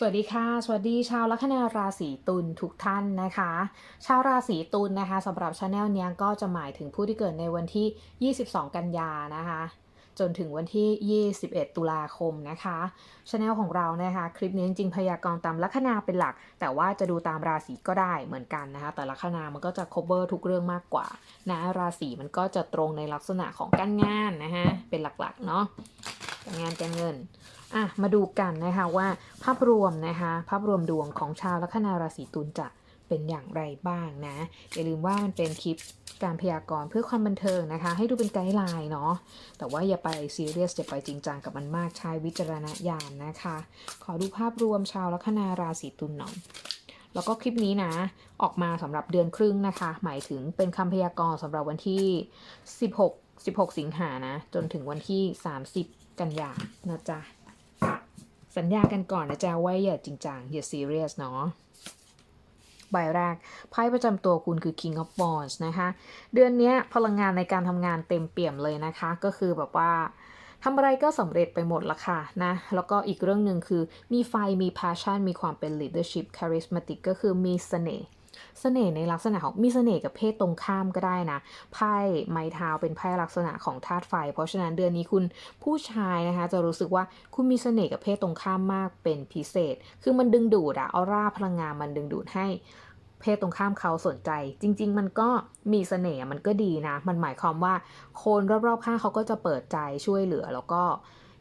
สวัสดีค่ะ สวัสดีชาวลัคนาราศีตุลทุกท่านนะคะ ชาวราศีตุลนะคะสำหรับชาแนลเนี้ยก็จะหมายถึงผู้ที่เกิดในวันที่ 22 กันยานะคะ จนถึงวันที่ 21 ตุลาคมนะคะชาแนลของเรานะคะ คลิปนี้จริงๆพยากรณ์ตามลัคนาเป็นหลัก แต่ว่าจะดูตามราศีก็ได้เหมือนกันนะคะ แต่ลัคนามันก็จะ cover ทุกเรื่องมากกว่านะราศีมันก็จะตรงในลักษณะของการงานนะคะเป็นหลักๆเนาะการงานการเงิน อะมาดูกันนะคะว่าภาพรวมนะคะภาพรวมดวงของชาวลัคนาราศีตุลจะเป็นอย่างไรบ้างนะ อย่าลืมว่ามันเป็นคลิปการพยากรณ์เพื่อความบันเทิงนะคะ ให้ดูเป็นไกด์ไลน์เนาะแต่ว่าอย่าไปซีเรียสอย่าไปจริงจังกับมันมากใช้วิจารณญาณนะคะ ขอดูภาพรวมชาวลัคนาราศีตุลหน่อยแล้วก็คลิปนี้นะ ออกมาสำหรับเดือนครึ่งนะคะ หมายถึงเป็นคำพยากรณ์สำหรับวันที่ 16 16 สิงหานะ จนถึงวันที่ 30 กันยานะจ๊ะ สัญญากันก่อนนะจ๊ะว่าอย่าจริงจังอย่าซีเรียสเนาะใบแรกไพ่ประจำตัวคุณคือ King of Wands นะคะ เดือนนี้พลังงานในการทำงานเต็มเปี่ยมเลยนะคะ ก็คือแบบว่าทำอะไรก็สำเร็จไปหมดละค่ะนะ แล้วก็อีกเรื่องหนึ่งคือมีไฟมี passion มีความเป็น leadership charismatic ก็คือมีเสน่ห์ เสน่ห์ในลักษณะของมีเสน่ห์กับเพศตรงข้ามก็ได้นะ ไพ่ไม้เท้าเป็นไพ่ลักษณะของธาตุไฟ เพราะฉะนั้นเดือนนี้คุณผู้ชายนะคะจะรู้สึกว่าคุณมีเสน่ห์กับเพศตรงข้ามมากเป็นพิเศษ คือมันดึงดูดอะออร่าพลังงานมันดึงดูดให้เพศตรงข้ามเขาสนใจ จริง ๆ มันก็มีเสน่ห์มันก็ดีนะ มันหมายความว่าคนรอบๆข้างเขาก็จะเปิดใจช่วยเหลือแล้วก็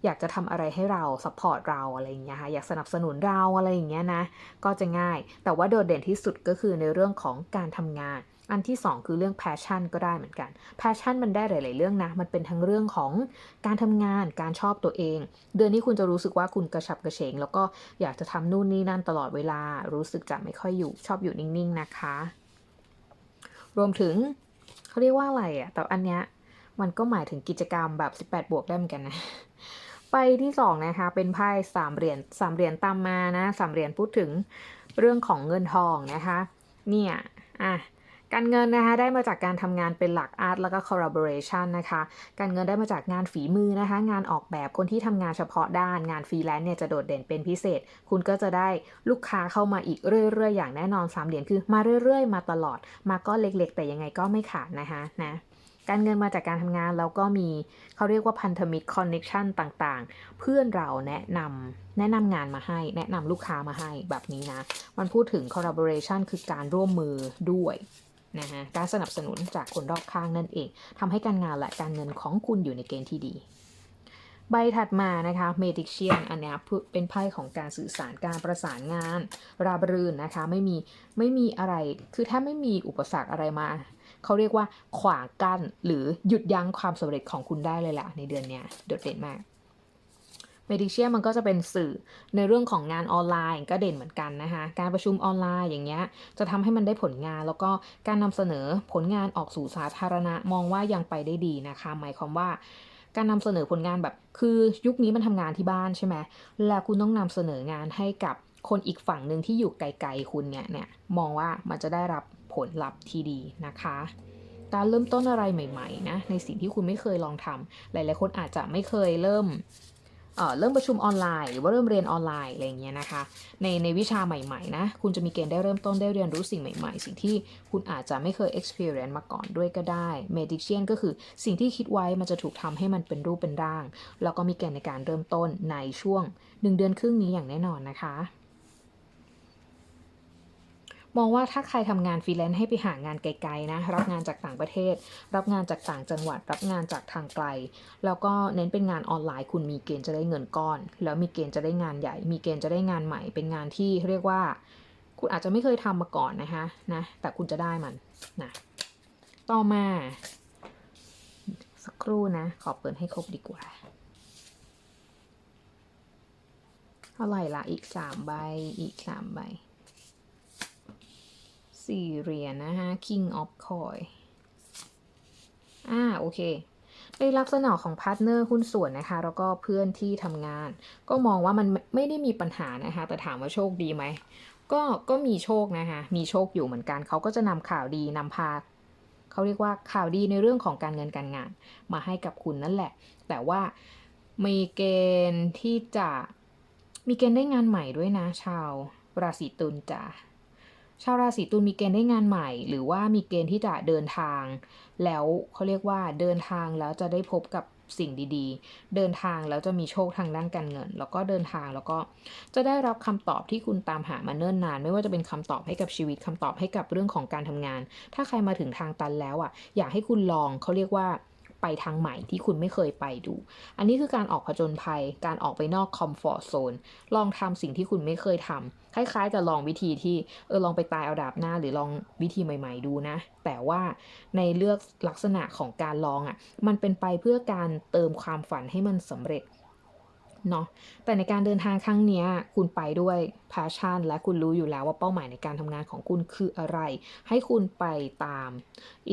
อยากจะทำอะไรให้เราซัพพอร์ตเราอะไรอย่างเงี้ยค่ะอยากสนับสนุนเราอะไรอย่างเงี้ยนะก็จะง่าย แต่ว่าโดดเด่นที่สุดก็คือในเรื่องของการทำงาน อันที่ 2 คือเรื่อง passion ก็ได้เหมือนกัน passion มันได้หลาย ๆ เรื่องนะ มันเป็นทั้งเรื่องของการทำงานการชอบตัวเอง เดือนนี้คุณจะรู้สึกว่าคุณกระฉับกระเฉง แล้วก็อยากจะทำนู่นนี่นั่นตลอดเวลา รู้สึกจะไม่ค่อยอยู่ชอบอยู่นิ่ง ๆ นะคะ รวมถึงเขาเรียกว่าอะไรอะ่ะแต่อันเนี้ยมันก็หมายถึงกิจกรรมแบบ 18 บวกได้เหมือนกันนะ ไปที่สองนะคะ เป็นไพ่สามเหรียญสามเหรียญตามมานะสามเหรียญพูดถึงเรื่องของเงินทองนะคะ เนี่ยอะการเงินนะคะได้มาจากการทำงานเป็นหลักอาร์ตแล้วก็ collaboration นะคะ การเงินได้มาจากงานฝีมือนะคะ งานออกแบบคนที่ทำงานเฉพาะด้านงานฟรีแลนซ์เนี่ยจะโดดเด่นเป็นพิเศษ คุณก็จะได้ลูกค้าเข้ามาอีกเรื่อยๆ อย่างแน่นอนสามเหรียญคือมาเรื่อยๆ มาตลอด มาก็เล็กๆ แต่ยังไงก็ไม่ขาดนะคะนะ การเงินมาจากการทำงานแล้วก็มีเขาเรียกว่าพันธมิตรคอนเน็ชันต่างๆ เพื่อนเราแนะนำแนะนำงานมาให้ แนะนำลูกค้ามาให้แบบนี้นะ มันพูดถึง collaboration คือการร่วมมือด้วยนะฮะการสนับสนุนจากคนรอบข้างนั่นเองทำให้การงานและการเงินของคุณอยู่ในเกณฑ์ที่ดี ใบถัดมานะคะ Medician อันนี้เป็นไพ่ของการสื่อสารการประสานงาน ราบรื่นนะคะ ไม่มีไม่มีอะไรคือถ้าไม่มีอุปสรรคอะไรมา เขาเรียกว่าขวางกั้นหรือหยุดยั้งความสำเร็จของคุณได้เลยแหละในเดือนนี้โดดเด่นมากเมดิเชียมันก็จะเป็นสื่อในเรื่องของงานออนไลน์ก็เด่นเหมือนกันนะคะ การประชุมออนไลน์อย่างเงี้ยจะทำให้มันได้ผลงาน แล้วก็การนำเสนอผลงานออกสู่สาธารณะมองว่ายังไปได้ดีนะคะ หมายความว่าการนำเสนอผลงานแบบ คือยุคนี้มันทำงานที่บ้านใช่ไหมแล้วคุณต้องนำเสนองานให้กับคนอีกฝั่งหนึ่งที่อยู่ไกลๆคุณเนี่ยเนี่ยมองว่ามันจะได้รับ ผลลัพธ์ที่ดีนะคะ การเริ่มต้นอะไรใหม่ๆนะในสิ่งที่คุณไม่เคยลองทำหลาย ๆ คนอาจจะไม่เคยเริ่มเเริ่มประชุมออนไลน์หรือว่าเริ่มเรียนออนไลน์อะไรอย่างเงี้ยนะคะในในวิชาใหม่ๆนะคุณจะมีเกณฑ์ได้เริ่มต้นได้เรียนรู้สิ่งใหม่ๆ สิ่งที่คุณอาจจะไม่เคย experience มาก่อนด้วยก็ได้ Magician ก็คือสิ่งที่คิดไว้มันจะถูกทำให้มันเป็นรูปเป็นร่าง แล้วก็มีเกณฑ์ในการเริ่มต้นในช่วง 1 เดือนครึ่งนี้อย่างแน่นอนนะคะ มองว่าถ้าใครทำงานฟรีแลนซ์ให้ไปหางานไกลๆนะรับงานจากต่างประเทศ รับงานจากต่างจังหวัด รับงานจากทางไกล แล้วก็เน้นเป็นงานออนไลน์คุณมีเกณฑ์จะได้เงินก้อน แล้วมีเกณฑ์จะได้งานใหญ่ มีเกณฑ์จะได้งานใหม่ เป็นงานที่เรียกว่า คุณอาจจะไม่เคยทำมาก่อนนะคะนะแต่คุณจะได้มันนะต่อมา สักครู่นะ ขอเปิดให้ครบดีกว่าเท่าไหร่ละอีกสามใบอีกสามใบ สี่เหรียญนะคะ King of Coin อ่าโอเค ในลักษณะของพาร์ทเนอร์หุ้นส่วนนะคะ แล้วก็เพื่อนที่ทำงาน ก็มองว่ามันไม่ได้มีปัญหานะคะ แต่ถามว่าโชคดีไหม ก็ก็มีโชคนะคะ มีโชคอยู่เหมือนกัน เขาก็จะนำข่าวดีนำพาเขาเรียกว่าข่าวดีในเรื่องของการเงินการงาน มาให้กับคุณนั่นแหละ แต่ว่ามีเกณฑ์ที่จะมีเกณฑ์ได้งานใหม่ด้วยนะ ชาวราศีตุลจ้ะ ชาวราศีตุลมีเกณฑ์ได้งานใหม่ หรือว่ามีเกณฑ์ที่จะเดินทาง แล้วเขาเรียกว่าเดินทางแล้วจะได้พบกับสิ่งดีๆ เดินทางแล้วจะมีโชคทางด้านการเงิน แล้วก็เดินทางแล้วก็จะได้รับคำตอบที่คุณตามหามาเนิ่นนาน ไม่ว่าจะเป็นคำตอบให้กับชีวิตคำตอบให้กับเรื่องของการทำงาน ถ้าใครมาถึงทางตันแล้วอะ อยากให้คุณลองเขาเรียกว่า ไปทางใหม่ที่คุณไม่เคยไปดู อันนี้คือการออกผจญภัย การออกไปนอกคอมฟอร์ทโซน ลองทำสิ่งที่คุณไม่เคยทำคล้ายๆกับลองวิธีที่เออลองไปตายเอาดาบหน้า หรือลองวิธีใหม่ ๆ ดูนะ แต่ว่าในเลือกลักษณะของการลองอะ่ะ มันเป็นไปเพื่อการเติมความฝันให้มันสำเร็จ เนาะแต่ในการเดินทางครั้งนี้คุณไปด้วย passion และคุณรู้อยู่แล้วว่าเป้าหมายในการทำงานของคุณคืออะไร ให้คุณไปตาม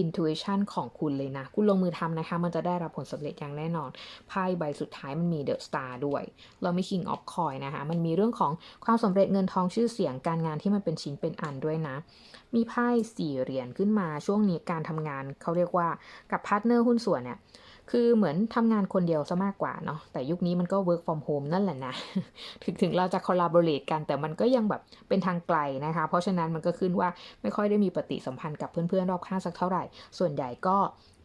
intuition ของคุณเลยนะ คุณลงมือทำนะคะ มันจะได้รับผลสำเร็จอย่างแน่นอนไพ่ใบสุดท้ายมันมี the star ด้วย เราไมี king of coin นะคะ มันมีเรื่องของความสำเร็จเงินทองชื่อเสียงการงานที่มันเป็นชิ้นเป็นอันด้วยนะ มีไพ่สี่เหรียญขึ้นมาช่วงนี้การทำงานเขาเรียกว่ากับพาร์ทเนอร์หุ้นส่วนเนี่ย คือเหมือนทำงานคนเดียวซะมากกว่าเนาะแต่ยุคนี้มันก็ work from home นั่นแหละนะ ถึงถึงเราจะ collaborate กันแต่มันก็ยังแบบเป็นทางไกลนะคะ เพราะฉะนั้นมันก็ขึ้นว่าไม่ค่อยได้มีปฏิสัมพันธ์กับเพื่อนๆ รอบข้างสักเท่าไหร่ ส่วนใหญ่ก็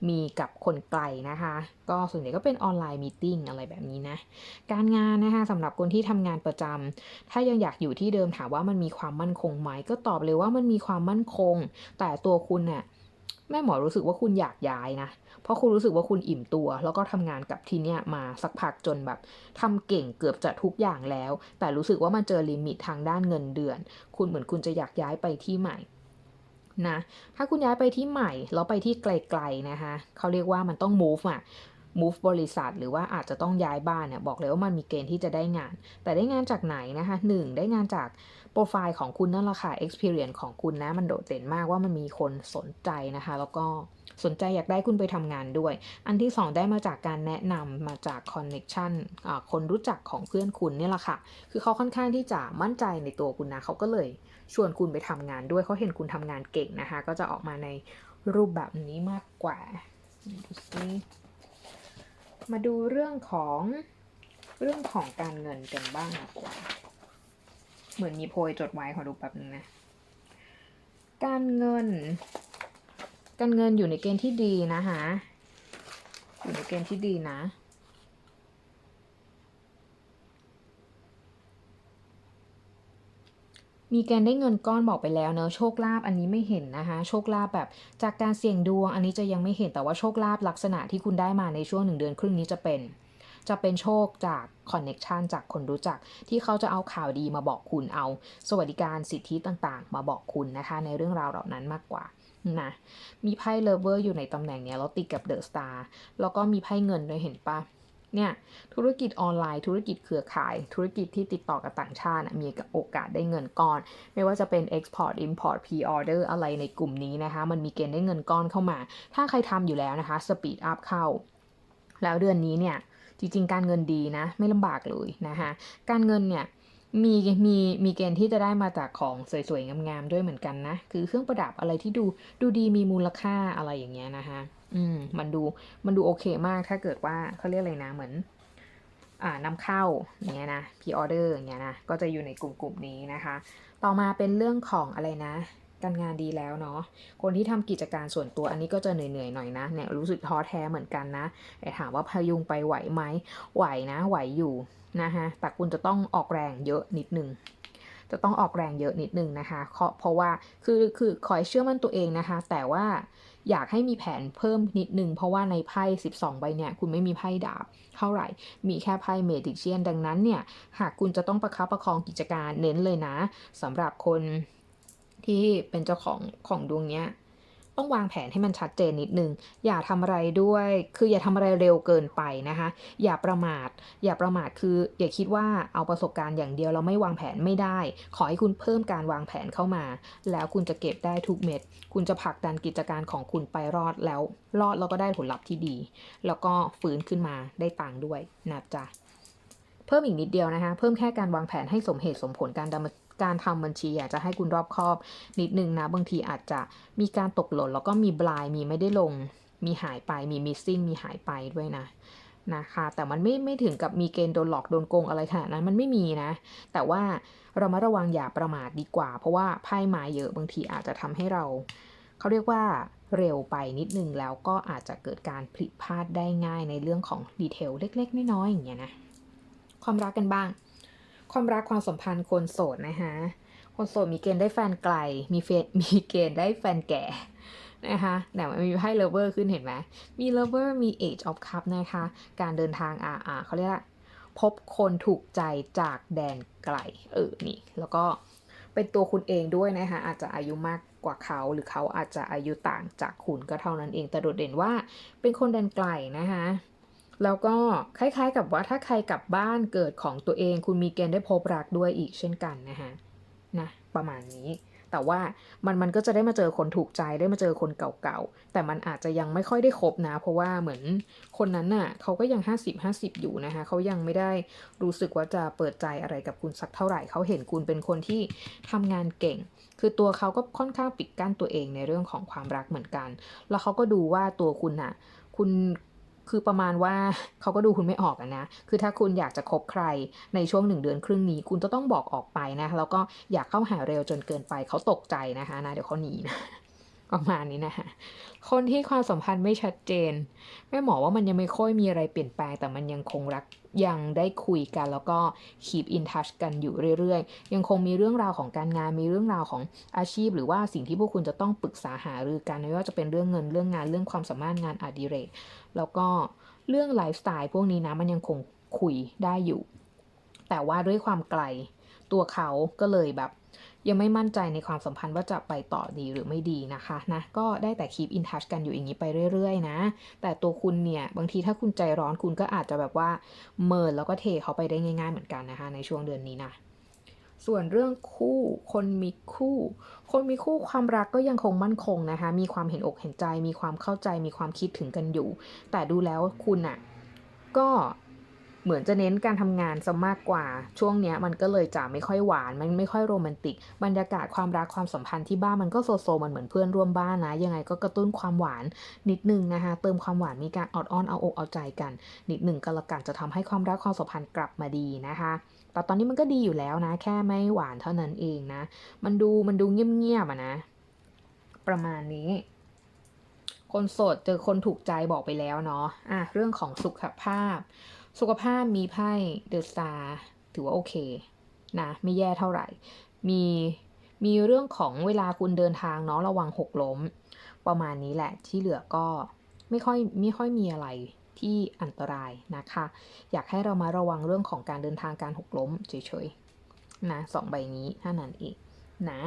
มีกับคนไกลนะคะ ก็ส่วนใหญ่ก็เป็นออนไลน์มีติ้งอะไรแบบนี้นะ การงานนะคะสำหรับคนที่ทำงานประจำถ้ายังอยากอยู่ที่เดิมถามว่ามันมีความมั่นคงไหมก็ตอบเลยว่ามันมีความมั่นคง แต่ตัวคุณเนี่ย แม่หมอรู้สึกว่าคุณอยากย้ายนะ เพราะคุณรู้สึกว่าคุณอิ่มตัว แล้วก็ทำงานกับที่เนี้ยมาสักพักจนแบบทำเก่งเกือบจะทุกอย่างแล้ว แต่รู้สึกว่ามันเจอลิมิตทางด้านเงินเดือน คุณเหมือนคุณจะอยากย้ายไปที่ใหม่นะ ถ้าคุณย้ายไปที่ใหม่ แล้วไปที่ไกลๆนะคะ เขาเรียกว่ามันต้อง move อะ move บริษัท หรือว่าอาจจะต้องย้ายบ้านเนี่ย บอกเลยว่ามันมีเกณฑ์ที่จะได้งาน แต่ได้งานจากไหนนะคะหนึ่งได้งานจาก โปรไฟล์ของคุณนั่นแหละค่ะ experience ของคุณนะ มันโดดเด่นมากว่ามันมีคนสนใจนะคะ แล้วก็สนใจอยากได้คุณไปทำงานด้วย อันที่ 2 ได้มาจากการแนะนำมาจาก connection คนรู้จักของเพื่อนคุณเนี่ยแหละค่ะ คือเขาค่อนข้างที่จะมั่นใจในตัวคุณนะเขาก็เลยชวนคุณไปทำงานด้วยเขาเห็นคุณทำงานเก่งนะคะ ก็จะออกมาในรูปแบบนี้มากกว่าดูสิมาดูเรื่องของเรื่องของการเงินกันบ้างดีกว่า เหมือนมีโพยจดไว้ขอดูแบบนึงนะ การเงิน การเงินอยู่ในเกณฑ์ที่ดีนะคะอยู่ในเกณฑ์ที่ดีนะมีเกณฑ์ได้เงินก้อนบอกไปแล้วเนอะโชคลาภอันนี้ไม่เห็นนะคะ โชคลาภแบบจากการเสี่ยงดวง อันนี้จะยังไม่เห็นแต่ว่าโชคลาภลักษณะที่คุณได้มาในช่วงหนึ่งเดือนครึ่งนี้จะเป็น จะเป็นโชคจากคอนเน็ชันจากคนรู้จัก ที่เขาจะเอาข่าวดีมาบอกคุณเอา สวัสดิการสิทธิต่างๆ มาบอกคุณนะคะ ในเรื่องราวเหล่านั้นมากกว่านะมีไพ่เลเวอร์อยู่ในตำแหน่งเนี้ยแล้วติดกับเดอะสตาร์แล้วก็มีไพ่เงินด้วยเห็นปะเนี่ยธุรกิจออนไลน์ ธุรกิจเครือข่าย ธุรกิจที่ติดต่อกับต่างชาติมีโอกาสได้เงินก้อน ไม่ว่าจะเป็น Export Import Pre-order อะไรในกลุ่มนี้นะคะ มันมีเกณฑ์ได้เงินก้อนเข้ามา ถ้าใครทำอยู่แล้วนะคะ Speed Up เข้า แล้วเดือนนี้เนี่ย จริงๆ การเงินดีนะ ไม่ลำบากเลยนะคะการเงินเนี่ยมีมีมีเกณฑ์ที่จะได้มาจากของสวยๆ งามๆ ด้วยเหมือนกันนะ คือเครื่องประดับอะไรที่ดูดูดีมีมูลค่าอะไรอย่างเงี้ยนะคะอืมมันดูมันดูโอเคมากถ้าเกิดว่าเขาเรียกอะไรนะเหมือน อ่านำเข้าอย่างเงี้ยนะพีออเดอร์อย่างเงี้ยนะก็จะอยู่ในกลุ่มกลุ่มนี้นะคะ ต่อมาเป็นเรื่องของอะไรนะ การงานดีแล้วเนาะ คนที่ทำกิจการส่วนตัวอันนี้ก็จะเหนื่อยๆหน่อยนะ เนี่ยรู้สึกท้อแท้เหมือนกันนะ แต่ถามว่าพยุงไปไหวไหม ไหวนะ ไหวอยู่นะคะแต่คุณจะต้องออกแรงเยอะนิดนึงจะต้องออกแรงเยอะนิดนึงนะคะเพราะว่าคือคือคอยเชื่อมั่นตัวเองนะคะ แต่ว่าอยากให้มีแผนเพิ่มนิดนึง เพราะว่าในไพ่ 12 ใบเนี่ยคุณไม่มีไพ่ดาบเท่าไหร่ มีแค่ไพ่เมดิเชียน ดังนั้นเนี่ย หากคุณจะต้องประคับประคองกิจการเน้นเลยนะสำหรับคน ที่เป็นเจ้าของของดวงเนี้ยต้องวางแผนให้มันชัดเจนนิดนึง อย่าทำอะไรด้วย คืออย่าทำอะไรเร็วเกินไปนะคะ อย่าประมาท อย่าประมาท คือ อย่าคิดว่าเอาประสบการณ์อย่างเดียวเราไม่วางแผนไม่ได้ ขอให้คุณเพิ่มการวางแผนเข้ามา แล้วคุณจะเก็บได้ทุกเม็ด คุณจะผลักดันกิจการของคุณไปรอดแล้ว รอดแล้วก็ได้ผลลัพธ์ที่ดี แล้วก็ฟื้นขึ้นมาได้ตังค์ด้วยนะจ๊ะ เพิ่มอีกนิดเดียวนะคะ เพิ่มแค่การวางแผนให้สมเหตุสมผลการดำ การทำบัญชีอยากจะให้คุณรอบคอบนิดนึงนะ บางทีอาจจะมีการตกหล่นแล้วก็มีบลายมีไม่ได้ลง มีหายไปมีมิสซิ่งมีหายไปด้วยนะนะคะ แต่มันไม่ไม่ถึงกับมีเกณฑ์โดนหลอกโดนโกงอะไรขนาดนั้นมันไม่มีนะ แต่ว่าเรามาระวังอย่าประมาทดีกว่า เพราะว่าไพ่มาเยอะบางทีอาจจะทำให้เราเขาเรียกว่าเร็วไปนิดนึงแล้วก็อาจจะเกิดการผิดพลาดได้ง่ายในเรื่องของดีเทลเล็ก ๆ น้อยๆอย่างเงี้ยนะความรักกันบ้าง ความรักความสัมพันธ์คนโสดนะคะคนโสดมีเกณฑ์ได้แฟนไกล มีเฟมีเกณฑ์ได้แฟนแก่นะคะแต่มันมีไพ่เลเวอร์ขึ้นเห็นไหมมีเลเวอร์มี Age of Cup นะคะ การเดินทางอ่าอ่าเขาเรียกว่าพบคนถูกใจจากแดนไกล เออ นี่ แล้วก็เป็นตัวคุณเองด้วยนะคะ อาจจะอายุมากกว่าเขาหรือเขาอาจจะอายุต่างจากคุณก็เท่านั้นเอง แต่โดดเด่นว่าเป็นคนแดนไกลนะคะ แล้วก็คล้ายๆกับว่าถ้าใครกลับบ้านเกิดของตัวเอง คุณมีเกณฑ์ได้พบรักด้วยอีกเช่นกันนะคะนะประมาณนี้ แต่ว่ามันมันก็จะได้มาเจอคนถูกใจได้มาเจอคนเก่าๆ แต่มันอาจจะยังไม่ค่อยได้คบนะ เพราะว่าเหมือนคนนั้นน่ะเขาก็ยัง 50 50 อยู่นะคะเขายังไม่ได้รู้สึกว่าจะเปิดใจอะไรกับคุณสักเท่าไหร่เขาเห็นคุณเป็นคนที่ทำงานเก่ง คือตัวเขาก็ค่อนข้างปิดกั้นตัวเองในเรื่องของความรักเหมือนกัน แล้วเขาก็ดูว่าตัวคุณน่ะคุณ คือประมาณว่าเขาก็ดูคุณไม่ออกนะ คือถ้าคุณอยากจะคบใครในช่วงหนึ่งเดือนครึ่งนี้ คุณจะต้องบอกออกไปนะ แล้วก็อยากเข้าหาเร็วจนเกินไปเขาตกใจนะคะนะเดี๋ยวเขาหนีนะ ประมาณนี้นะคะคนที่ความสัมพันธ์ไม่ชัดเจนแม่หมอว่ามันยังไม่ค่อยมีอะไรเปลี่ยนแปลงแต่มันยังคงรักยังได้คุยกันแล้วก็ keep in touch กันอยู่เรื่อยๆ ยังคงมีเรื่องราวของการงานมีเรื่องราวของอาชีพ หรือว่าสิ่งที่พวกคุณจะต้องปรึกษาหารือกันไม่ว่าจะเป็นเรื่องเงินเรื่องงานเรื่องความสามารถงานอดิเรกแล้วก็เรื่องไลฟ์สไตล์พวกนี้นะมันยังคงคุยได้อยู่ แต่ว่าด้วยความไกลตัวเขาก็เลยแบบ ยังไม่มั่นใจในความสัมพันธ์ว่าจะไปต่อดีหรือไม่ดีนะคะนะก็ได้แต่ keep in touch กันอยู่อย่างนี้ไปเรื่อยๆนะ แต่ตัวคุณเนี่ย บางทีถ้าคุณใจร้อนคุณก็อาจจะแบบว่าเมินแล้วก็เทเขาไปได้ง่าย ๆเหมือนกันนะคะ ในช่วงเดือนนี้นะส่วนเรื่องคู่คนมีคู่ คนมีคู่ความรักก็ยังคงมั่นคงนะคะ มีความเห็นอกเห็นใจ มีความเข้าใจ มีความคิดถึงกันอยู่ แต่ดูแล้วคุณอะก็ เหมือนจะเน้นการทำงานซะมากกว่า ช่วงเนี้ยมันก็เลยจะไม่ค่อยหวาน มันไม่ค่อยโรแมนติก บรรยากาศความรักความสัมพันธ์ที่บ้านมันก็โซโซมันเหมือนเพื่อนร่วมบ้านนะ ยังไงก็กระตุ้นความหวานนิดนึงนะคะ เติมความหวานมีการออดอ้อนเอาอกเอาใจกัน นิดหนึ่งก็ละกันจะทำให้ความรักความสัมพันธ์กลับมาดีนะคะ แต่ตอนนี้มันก็ดีอยู่แล้วนะ แค่ไม่หวานเท่านั้นเองนะ มันดูมันดูเงียบๆอะนะ ประมาณนี้คนโสดเจอคนถูกใจบอกไปแล้วเนาะ อะ เรื่องของสุขภาพ สุขภาพมีไพ่เดอะสตาร์ถือว่าโอเคนะไม่แย่เท่าไหร่ มีมีเรื่องของเวลาคุณเดินทางเนาะระวังหกล้ม ประมาณนี้แหละที่เหลือก็ไม่ค่อยไม่ค่อยมีอะไรที่อันตรายนะคะ อยากให้เรามาระวังเรื่องของการเดินทางการหกล้มเฉยๆนะสองใบนี้เท่านั้นเองนะ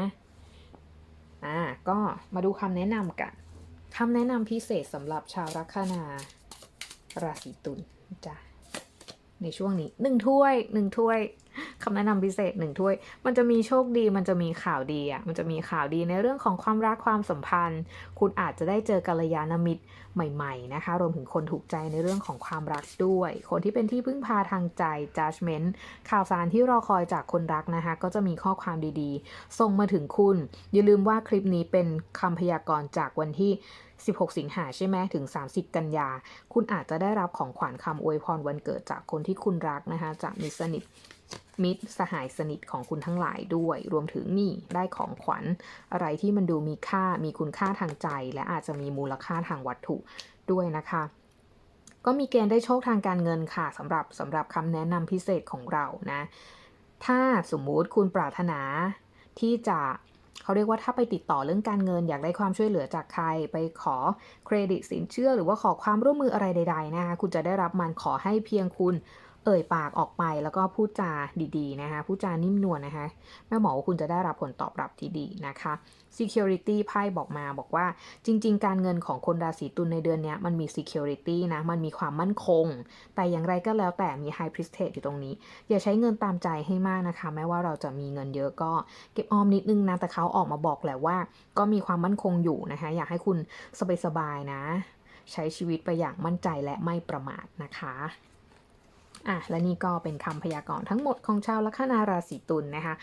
อ่าก็มาดูคำแนะนำกันคำแนะนำพิเศษสำหรับชาวลัคนาราศีตุลจ้ะ ในช่วงนี้หนึ่งถ้วยหนึ่งถ้วย คำแนะนำพิเศษหนึ่งถ้วย มันจะมีโชคดีมันจะมีข่าวดีอะมันจะมีข่าวดีในเรื่องของความรักความสัมพันธ์ คุณอาจจะได้เจอกัลยาณมิตรใหม่ ๆ นะคะ รวมถึงคนถูกใจในเรื่องของความรักด้วย คนที่เป็นที่พึ่งพาทางใจ judgment ข่าวสารที่รอคอยจากคนรักนะคะ ก็จะมีข้อความดีๆ ส่งมาถึงคุณ อย่าลืมว่าคลิปนี้เป็นคำพยากรณ์จากวันที่ 16 สิงหาใช่ไหมถึง 30 กันยา คุณอาจจะได้รับของขวัญคำอวยพรวันเกิดจากคนที่คุณรักนะคะ จากมิตรสนิท มิตรสหายสนิทของคุณทั้งหลายด้วย รวมถึงนี่ได้ของขวัญ อะไรที่มันดูมีค่ามีคุณค่าทางใจ และอาจจะมีมูลค่าทางวัตถุด้วยนะคะ ก็มีเกณฑ์ได้โชคทางการเงินค่ะสำหรับสำหรับคำแนะนำพิเศษของเรานะ ถ้าสมมุติคุณปรารถนาที่จะเขาเรียกว่าถ้าไปติดต่อเรื่องการเงินอยากได้ความช่วยเหลือจากใคร ไปขอเครดิตสินเชื่อ หรือว่าขอความร่วมมืออะไรใด ๆ นะคะคุณจะได้รับมันขอให้เพียงคุณ เอ่ยปากออกไปแล้วก็พูดจาดีๆนะคะพูดจานิ่มนวลนะคะแม่หมอว่าคุณจะได้รับผลตอบรับที่ดีนะคะ security ไพ่บอกมาบอกว่าจริง ๆ การเงินของคนราศีตุลในเดือนนี้มันมี security นะ มันมีความมั่นคง แต่อย่างไรก็แล้วแต่มี high priestess อยู่ตรงนี้ อย่าใช้เงินตามใจให้มากนะคะ แม้ว่าเราจะมีเงินเยอะก็เก็บออมนิดนึงนะ แต่เขาออกมาบอกแหละว่า ก็มีความมั่นคงอยู่นะคะ อยากให้คุณสบายๆนะ ใช้ชีวิตไปอย่างมั่นใจและไม่ประมาทนะคะ อะและนี่ก็เป็นคำพยากรณ์ทั้งหมดของชาวลัคนาราศีตุลนะคะ